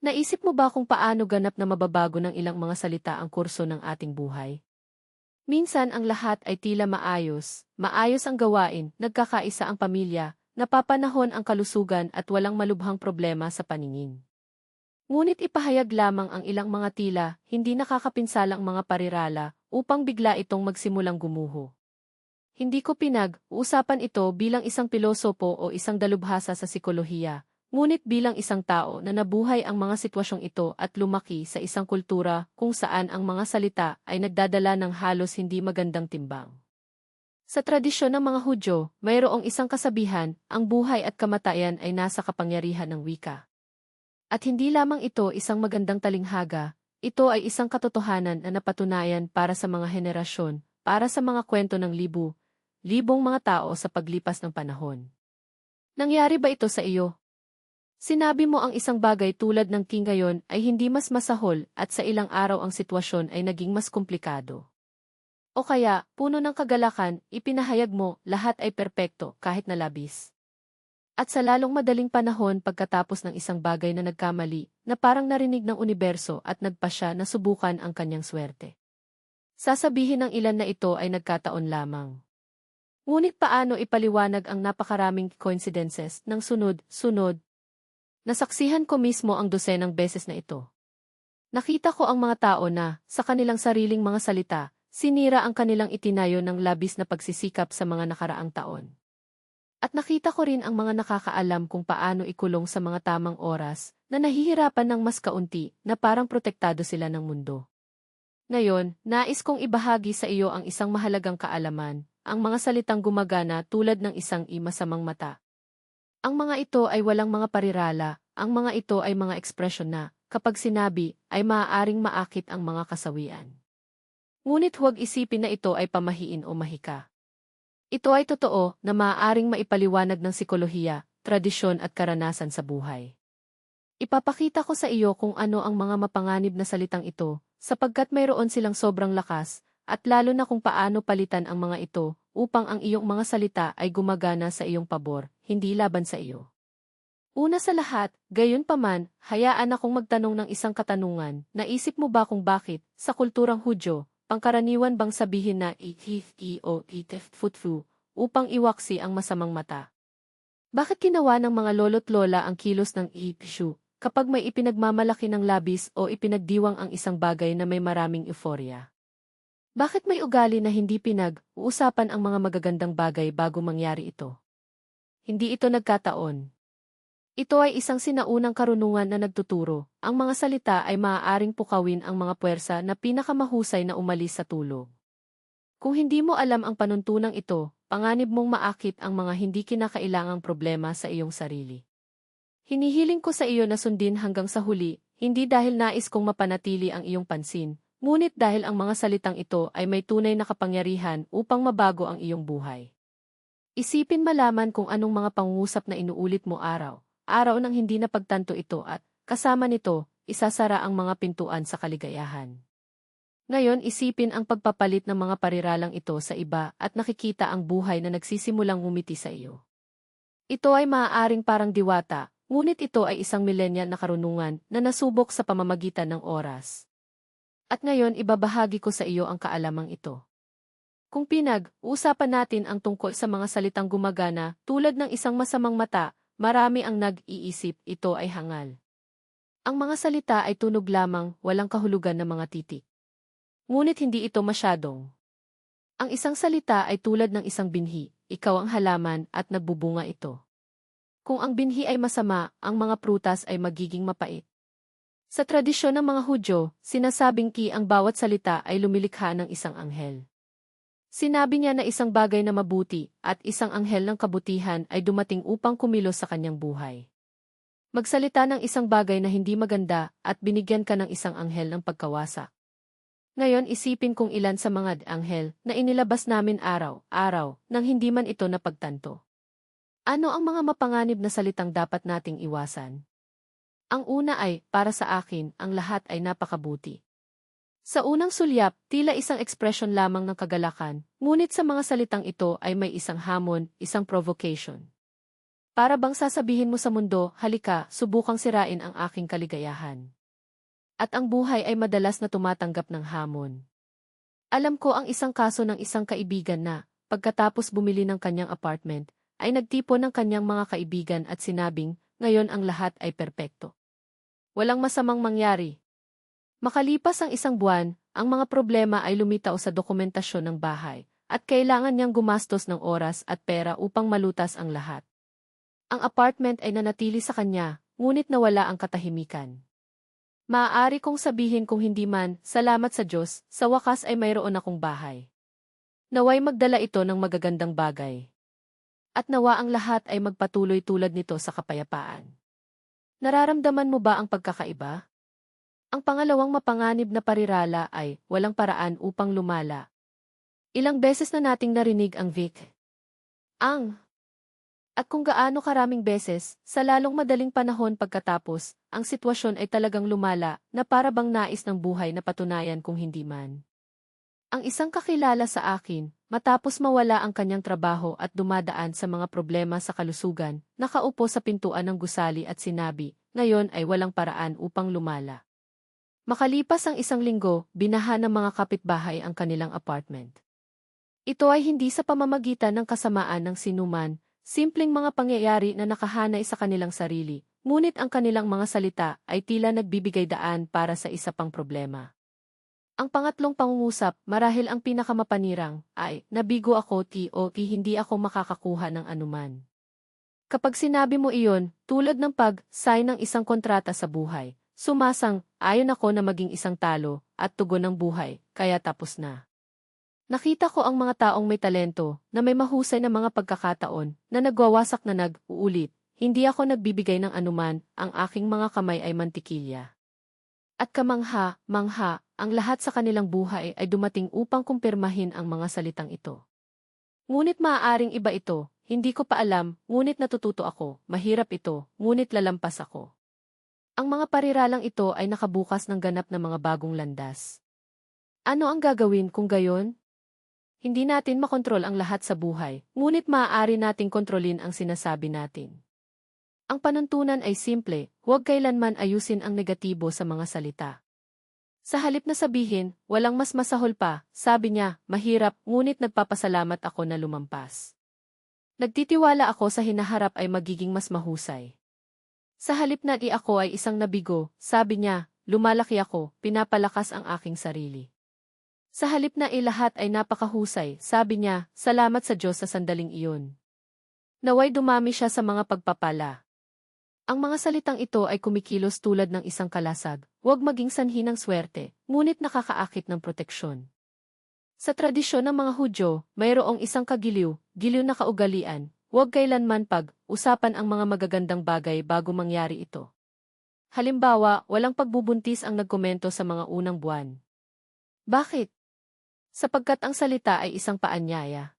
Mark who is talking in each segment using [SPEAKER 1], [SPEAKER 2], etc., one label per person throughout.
[SPEAKER 1] Naisip mo ba kung paano ganap na mababago ng ilang mga salita ang kurso ng ating buhay? Minsan ang lahat ay tila maayos, maayos ang gawain, nagkakaisa ang pamilya, napapanahon ang kalusugan at walang malubhang problema sa paningin. Ngunit ipahayag lamang ang ilang mga tila, hindi nakakapinsalang mga parirala, upang bigla itong magsimulang gumuho. Hindi ko pinag-uusapan ito bilang isang pilosopo o isang dalubhasa sa sikolohiya, Ngunit bilang isang tao na nabuhay ang mga sitwasyong ito at lumaki sa isang kultura kung saan ang mga salita ay nagdadala ng halos hindi magandang timbang. Sa tradisyon ng mga Hudyo, mayroong isang kasabihan, ang buhay at kamatayan ay nasa kapangyarihan ng wika. At hindi lamang ito isang magandang talinghaga, ito ay isang katotohanan na napatunayan para sa mga henerasyon, para sa mga kwento ng libu, libong mga tao sa paglipas ng panahon. Nangyari ba ito sa iyo, Sinabi mo ang isang bagay tulad ng king ngayon ay hindi mas masahol at sa ilang araw ang sitwasyon ay naging mas komplikado. O kaya, puno ng kagalakan, ipinahayag mo, lahat ay perpekto kahit na labis. At sa lalong madaling panahon pagkatapos ng isang bagay na nagkamali, na parang narinig ng universo at nagpa siya na subukan ang kanyang swerte. Sasabihin ng ilan na ito ay nagkataon lamang. Ngunit paano ipaliwanag ang napakaraming coincidences ng sunod-sunod Nasaksihan ko mismo ang dosenang beses na ito. Nakita ko ang mga tao na, sa kanilang sariling mga salita, sinira ang kanilang itinayo ng labis na pagsisikap sa mga nakaraang taon. At nakita ko rin ang mga nakakaalam kung paano ikulong sa mga tamang oras na nahihirapan ng mas kaunti na parang protektado sila ng mundo. Ngayon, nais kong ibahagi sa iyo ang isang mahalagang kaalaman, ang mga salitang gumagana tulad ng isang imasamang mata. Ang mga ito ay walang mga parirala, ang mga ito ay mga ekspresyon na, kapag sinabi, ay maaaring maakit ang mga kasawian. Ngunit huwag isipin na ito ay pamahiin o mahika. Ito ay totoo na maaaring maipaliwanag ng sikolohiya, tradisyon at karanasan sa buhay. Ipapakita ko sa iyo kung ano ang mga mapanganib na salitang ito, sapagkat mayroon silang sobrang lakas, at lalo na kung paano palitan ang mga ito, upang ang iyong mga salita ay gumagana sa iyong pabor, hindi laban sa iyo. Una sa lahat, gayon paman, hayaan akong magtanong ng isang katanungan, naisip mo ba kung bakit, sa kulturang Hudyo, pangkaraniwan bang sabihin na ihif o itef futfu, upang iwaksi ang masamang mata? Bakit ginawa ng mga lolo't lola ang kilos ng ipishu, kapag may ipinagmamalaki ng labis o ipinagdiwang ang isang bagay na may maraming euforia? Bakit may ugali na hindi pinag-uusapan ang mga magagandang bagay bago mangyari ito? Hindi ito nagkataon. Ito ay isang sinaunang karunungan na nagtuturo. Ang mga salita ay maaaring pukawin ang mga puwersa na pinakamahusay na umalis sa tulog. Kung hindi mo alam ang panuntunang ito, panganib mong maakit ang mga hindi kinakailangang problema sa iyong sarili. Hinihiling ko sa iyo na sundin hanggang sa huli, hindi dahil nais kong mapanatili ang iyong pansin, ngunit dahil ang mga salitang ito ay may tunay na kapangyarihan upang mabago ang iyong buhay. Isipin malaman kung anong mga pangungusap na inuulit mo araw, araw nang hindi na pagtanto ito at, kasama nito, isasara ang mga pintuan sa kaligayahan. Ngayon isipin ang pagpapalit ng mga pariralang ito sa iba at nakikita ang buhay na nagsisimulang ngumiti sa iyo. Ito ay maaaring parang diwata, ngunit ito ay isang millennial na karunungan na nasubok sa pamamagitan ng oras. At ngayon ibabahagi ko sa iyo ang kaalamang ito. Kung pinag-usapan natin ang tungkol sa mga salitang gumagana, tulad ng isang masamang mata, marami ang nag-iisip ito ay hangal. Ang mga salita ay tunog lamang, walang kahulugan ng mga titik. Ngunit hindi ito masyadong. Ang isang salita ay tulad ng isang binhi, ikaw ang halaman at nagbubunga ito. Kung ang binhi ay masama, ang mga prutas ay magiging mapait. Sa tradisyon ng mga Hudyo, sinasabing ki ang bawat salita ay lumilikha ng isang anghel. Sinabi niya na isang bagay na mabuti at isang anghel ng kabutihan ay dumating upang kumilos sa kanyang buhay. Magsalita ng isang bagay na hindi maganda at binigyan ka ng isang anghel ng pagkawasa. Ngayon isipin kung ilan sa mga anghel na inilabas namin araw-araw nang hindi man ito napagtanto. Ano ang mga mapanganib na salitang dapat nating iwasan? Ang una ay, para sa akin, ang lahat ay napakabuti. Sa unang sulyap, tila isang ekspresyon lamang ng kagalakan, ngunit sa mga salitang ito ay may isang hamon, isang provocation. Para bang sasabihin mo sa mundo, halika, subukang sirain ang aking kaligayahan. At ang buhay ay madalas na tumatanggap ng hamon. Alam ko ang isang kaso ng isang kaibigan na, pagkatapos bumili ng kanyang apartment, ay nagtipon ng kanyang mga kaibigan at sinabing, ngayon ang lahat ay perpekto. Walang masamang mangyari. Makalipas ang isang buwan, ang mga problema ay lumitaw sa dokumentasyon ng bahay, at kailangan niyang gumastos ng oras at pera upang malutas ang lahat. Ang apartment ay nanatili sa kanya, ngunit nawala ang katahimikan. Maaari kong sabihin kung hindi man, salamat sa Diyos, sa wakas ay mayroon akong bahay. Naway magdala ito ng magagandang bagay. At nawa ang lahat ay magpatuloy tulad nito sa kapayapaan. Nararamdaman mo ba ang pagkakaiba? Ang pangalawang mapanganib na parirala ay walang paraan upang lumala. Ilang beses na nating narinig ang Vic. Ang at kung gaano karaming beses, sa lalong madaling panahon pagkatapos, ang sitwasyon ay talagang lumala na para bang nais ng buhay na patunayan kung hindi man. Ang isang kakilala sa akin, matapos mawala ang kanyang trabaho at dumadaan sa mga problema sa kalusugan, nakaupo sa pintuan ng gusali at sinabi, ngayon ay walang paraan upang lumala. Makalipas ang isang linggo, binaha ng mga kapitbahay ang kanilang apartment. Ito ay hindi sa pamamagitan ng kasamaan ng sinuman, Simpleng mga pangyayari na nakahanay sa kanilang sarili, ngunit ang kanilang mga salita ay tila nagbibigay daan para sa isa pang problema. Ang pangatlong pangungusap, marahil ang pinakamapanirang, ay, nabigo ako ti o ti hindi ako makakakuha ng anuman. Kapag sinabi mo iyon, tulad ng pag-sign ng isang kontrata sa buhay, sumasang, ayon ako na maging isang talo, at tugon ng buhay, kaya tapos na. Nakita ko ang mga taong may talento, na may mahusay na mga pagkakataon, na nagwawasak na nag-uulit. Hindi ako nagbibigay ng anuman, ang aking mga kamay ay mantikilya. At kamangha, mangha, ang lahat sa kanilang buhay ay dumating upang kumpirmahin ang mga salitang ito. Ngunit maaaring iba ito, hindi ko pa alam, ngunit natututo ako, mahirap ito, ngunit lalampas ako. Ang mga pariralang ito ay nakabukas ng ganap na mga bagong landas. Ano ang gagawin kung gayon? Hindi natin makontrol ang lahat sa buhay, ngunit maaari nating kontrolin ang sinasabi natin. Ang panuntunan ay simple, huwag kailanman ayusin ang negatibo sa mga salita. Sa halip na sabihin, walang mas masahol pa, sabi niya, mahirap, ngunit nagpapasalamat ako na lumampas. Nagtitiwala ako sa hinaharap ay magiging mas mahusay. Sa halip na i ako ay isang nabigo, sabi niya, lumalaki ako, pinapalakas ang aking sarili. Sa halip na ilahat ay napakahusay, sabi niya, salamat sa Diyos sa sandaling iyon. Naway dumami siya sa mga pagpapala. Ang mga salitang ito ay kumikilos tulad ng isang kalasag, huwag maging sanhi ng swerte, ngunit nakakaakit ng proteksyon. Sa tradisyon ng mga Hudyo, mayroong isang kagiliw, giliw na kaugalian, huwag kailanman pag-usapan ang mga magagandang bagay bago mangyari ito. Halimbawa, walang pagbubuntis ang nagkomento sa mga unang buwan. Bakit? Sapagkat ang salita ay isang paanyaya.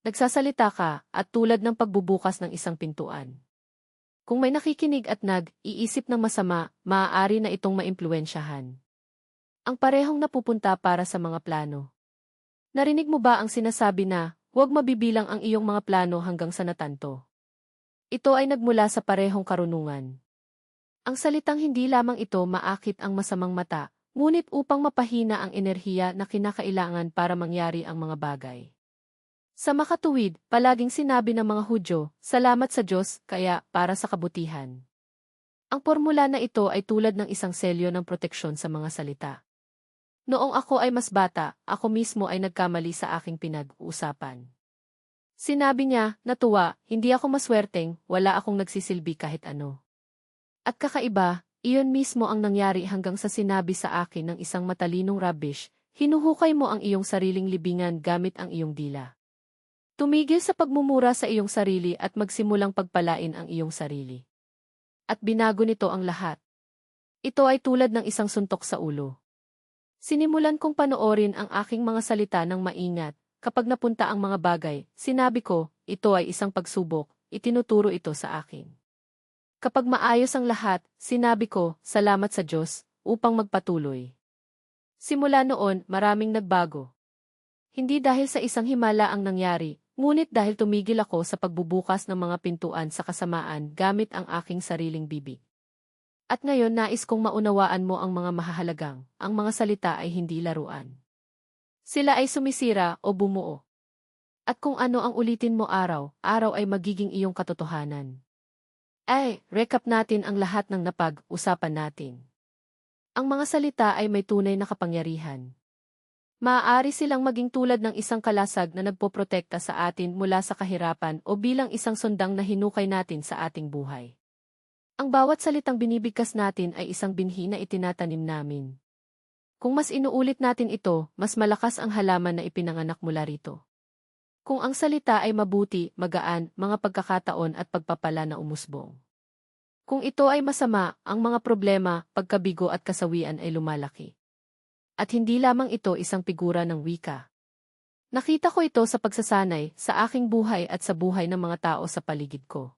[SPEAKER 1] Nagsasalita ka at tulad ng pagbubukas ng isang pintuan. Kung may nakikinig at nag-iisip ng masama, maaari na itong maimpluensyahan. Ang parehong napupunta para sa mga plano. Narinig mo ba ang sinasabi na, huwag mabibilang ang iyong mga plano hanggang sa natanto? Ito ay nagmula sa parehong karunungan. Ang salitang hindi lamang ito maakit ang masamang mata, ngunit upang mapahina ang enerhiya na kinakailangan para mangyari ang mga bagay. Sa makatuwid, palaging sinabi ng mga Hudyo, salamat sa Diyos, kaya para sa kabutihan. Ang formula na ito ay tulad ng isang selyo ng proteksyon sa mga salita. Noong ako ay mas bata, ako mismo ay nagkamali sa aking pinag-uusapan. Sinabi niya, natuwa, hindi ako maswerteng, wala akong nagsisilbi kahit ano. At kakaiba, iyon mismo ang nangyari hanggang sa sinabi sa akin ng isang matalinong rubbish, hinuhukay mo ang iyong sariling libingan gamit ang iyong dila. Tumigil sa pagmumura sa iyong sarili at magsimulang pagpalain ang iyong sarili. At binago nito ang lahat. Ito ay tulad ng isang suntok sa ulo. Sinimulan kong panoorin ang aking mga salita ng maingat, kapag napunta ang mga bagay, sinabi ko, ito ay isang pagsubok, itinuturo ito sa akin. Kapag maayos ang lahat, sinabi ko, salamat sa Diyos, upang magpatuloy. Simula noon, maraming nagbago. Hindi dahil sa isang himala ang nangyari, ngunit dahil tumigil ako sa pagbubukas ng mga pintuan sa kasamaan gamit ang aking sariling bibig. At ngayon nais kong maunawaan mo ang mga mahahalagang, ang mga salita ay hindi laruan. Sila ay sumisira o bumuo. At kung ano ang ulitin mo araw, araw ay magiging iyong katotohanan. Ay, recap natin ang lahat ng napag-usapan natin. Ang mga salita ay may tunay na kapangyarihan. Maaari silang maging tulad ng isang kalasag na nagpoprotekta sa atin mula sa kahirapan o bilang isang sundang na hinukay natin sa ating buhay. Ang bawat salitang binibigkas natin ay isang binhi na itinatanim namin. Kung mas inuulit natin ito, mas malakas ang halaman na ipinanganak mula rito. Kung ang salita ay mabuti, magaan, mga pagkakataon at pagpapala na umusbong. Kung ito ay masama, ang mga problema, pagkabigo at kasawian ay lumalaki. At hindi lamang ito isang figura ng wika. Nakita ko ito sa pagsasanay, sa aking buhay at sa buhay ng mga tao sa paligid ko.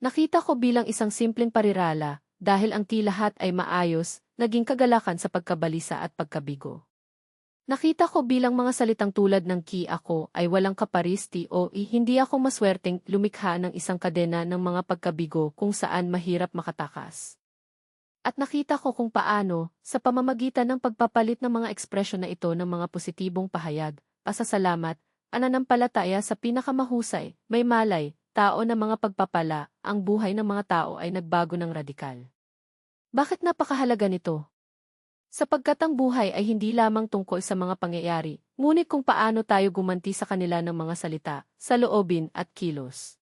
[SPEAKER 1] Nakita ko bilang isang simpleng parirala, dahil ang ti lahat ay maayos, naging kagalakan sa pagkabalisa at pagkabigo. Nakita ko bilang mga salitang tulad ng ki ako ay walang kaparisti o i hindi ako maswerteng lumikha ng isang kadena ng mga pagkabigo kung saan mahirap makatakas. At nakita ko kung paano, sa pamamagitan ng pagpapalit ng mga ekspresyon na ito ng mga positibong pahayag, pasasalamat, ananampalataya sa pinakamahusay, may malay, tao na mga pagpapala, ang buhay ng mga tao ay nagbago ng radikal. Bakit napakahalaga nito? Sapagkat ang buhay ay hindi lamang tungkol sa mga pangyayari, ngunit kung paano tayo gumanti sa kanila ng mga salita, sa loobin at kilos.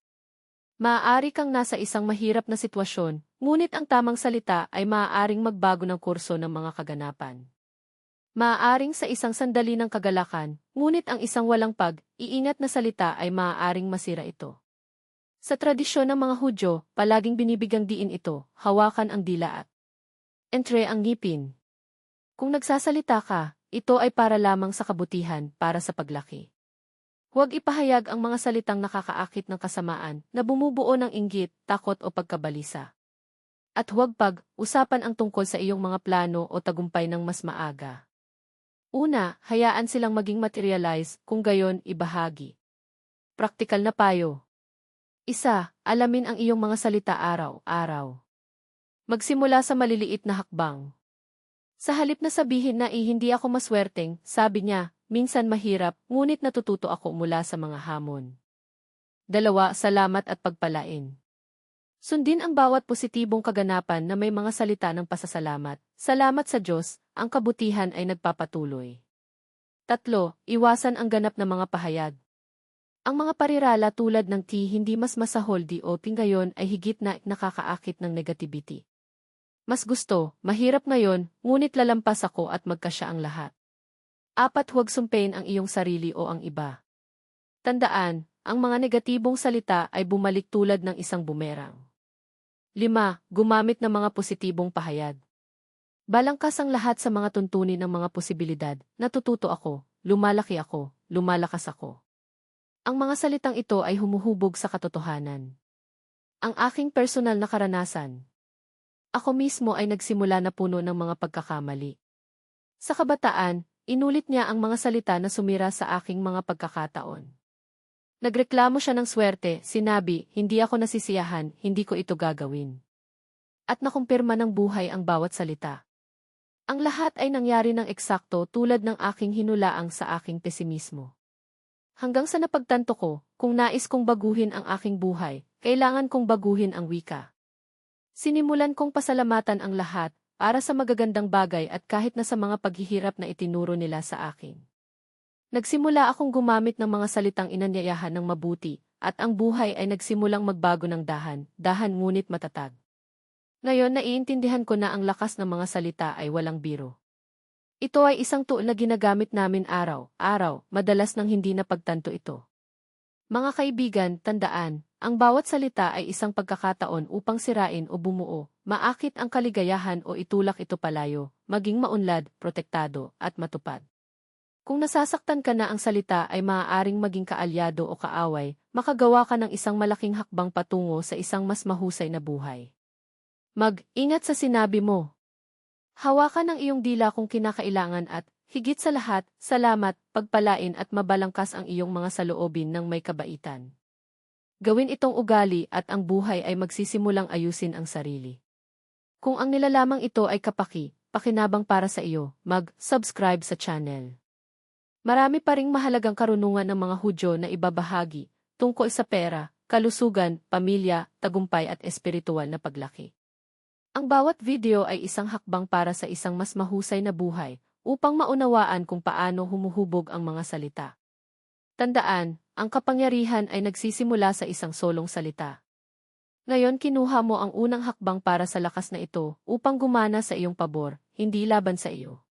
[SPEAKER 1] Maaari kang nasa isang mahirap na sitwasyon, ngunit ang tamang salita ay maaaring magbago ng kurso ng mga kaganapan. Maaaring sa isang sandali ng kagalakan, ngunit ang isang walang pag-iingat na salita ay maaaring masira ito. Sa tradisyon ng mga Hudyo, palaging binibigang diin ito, hawakan ang dila at entre ang ngipin. Kung nagsasalita ka, ito ay para lamang sa kabutihan, para sa paglaki. Huwag ipahayag ang mga salitang nakakaakit ng kasamaan na bumubuo ng inggit, takot o pagkabalisa. At huwag pag-usapan ang tungkol sa iyong mga plano o tagumpay ng mas maaga. Una, hayaan silang maging materialize kung gayon ibahagi. Praktikal na payo. Isa, alamin ang iyong mga salita araw-araw. Magsimula sa maliliit na hakbang. Sa halip na sabihin na eh, hindi ako maswerteng, sabi niya, minsan mahirap, ngunit natututo ako mula sa mga hamon. Dalawa, salamat at pagpalain. Sundin ang bawat positibong kaganapan na may mga salita ng pasasalamat. Salamat sa Diyos, ang kabutihan ay nagpapatuloy. Tatlo, iwasan ang ganap na mga pahayag. Ang mga parirala tulad ng ti hindi mas masaholdi o tinggayon ay higit na nakakaakit ng negativity. Mas gusto, mahirap ngayon, ngunit lalampas ako at magkasya ang lahat. Apat huwag sumpain ang iyong sarili o ang iba. Tandaan, ang mga negatibong salita ay bumalik tulad ng isang bumerang. 5. Gumamit ng mga positibong pahayag. Balangkas ang lahat sa mga tuntunin ng mga posibilidad, natututo ako, lumalaki ako, lumalakas ako. Ang mga salitang ito ay humuhubog sa katotohanan. Ang aking personal na karanasan. Ako mismo ay nagsimula na puno ng mga pagkakamali. Sa kabataan, Inulit niya ang mga salita na sumira sa aking mga pagkakataon. Nagreklamo siya ng swerte, sinabi, hindi ako nasisiyahan, hindi ko ito gagawin. At nakumpirma ng buhay ang bawat salita. Ang lahat ay nangyari ng eksakto tulad ng aking hinulaang sa aking pesimismo. Hanggang sa napagtanto ko, kung nais kong baguhin ang aking buhay, kailangan kong baguhin ang wika. Sinimulan kong pasalamatan ang lahat, para sa magagandang bagay at kahit na sa mga paghihirap na itinuro nila sa akin. Nagsimula akong gumamit ng mga salitang inanyayahan ng mabuti, at ang buhay ay nagsimulang magbago ng dahan, dahan ngunit matatag. Ngayon naiintindihan ko na ang lakas ng mga salita ay walang biro. Ito ay isang tool na ginagamit namin araw-araw, madalas nang hindi napagtanto ito. Mga kaibigan, tandaan, ang bawat salita ay isang pagkakataon upang sirain o bumuo, maakit ang kaligayahan o itulak ito palayo, maging maunlad, protektado, at matupad. Kung nasasaktan ka na ang salita ay maaaring maging kaalyado o kaaway, makagawa ka ng isang malaking hakbang patungo sa isang mas mahusay na buhay. Mag-ingat sa sinabi mo. Hawakan ang iyong dila kung kinakailangan at Higit sa lahat, salamat, pagpalain at mabalangkas ang iyong mga saloobin ng may kabaitan. Gawin itong ugali at ang buhay ay magsisimulang ayusin ang sarili. Kung ang nilalamang ito ay kapaki, pakinabang para sa iyo, mag-subscribe sa channel. Marami pa ring mahalagang karunungan ng mga Hudyo na ibabahagi tungkol sa pera, kalusugan, pamilya, tagumpay at espiritual na paglaki. Ang bawat video ay isang hakbang para sa isang mas mahusay na buhay upang maunawaan kung paano humuhubog ang mga salita. Tandaan, ang kapangyarihan ay nagsisimula sa isang solong salita. Ngayon kinuha mo ang unang hakbang para sa lakas na ito upang gumana sa iyong pabor, hindi laban sa iyo.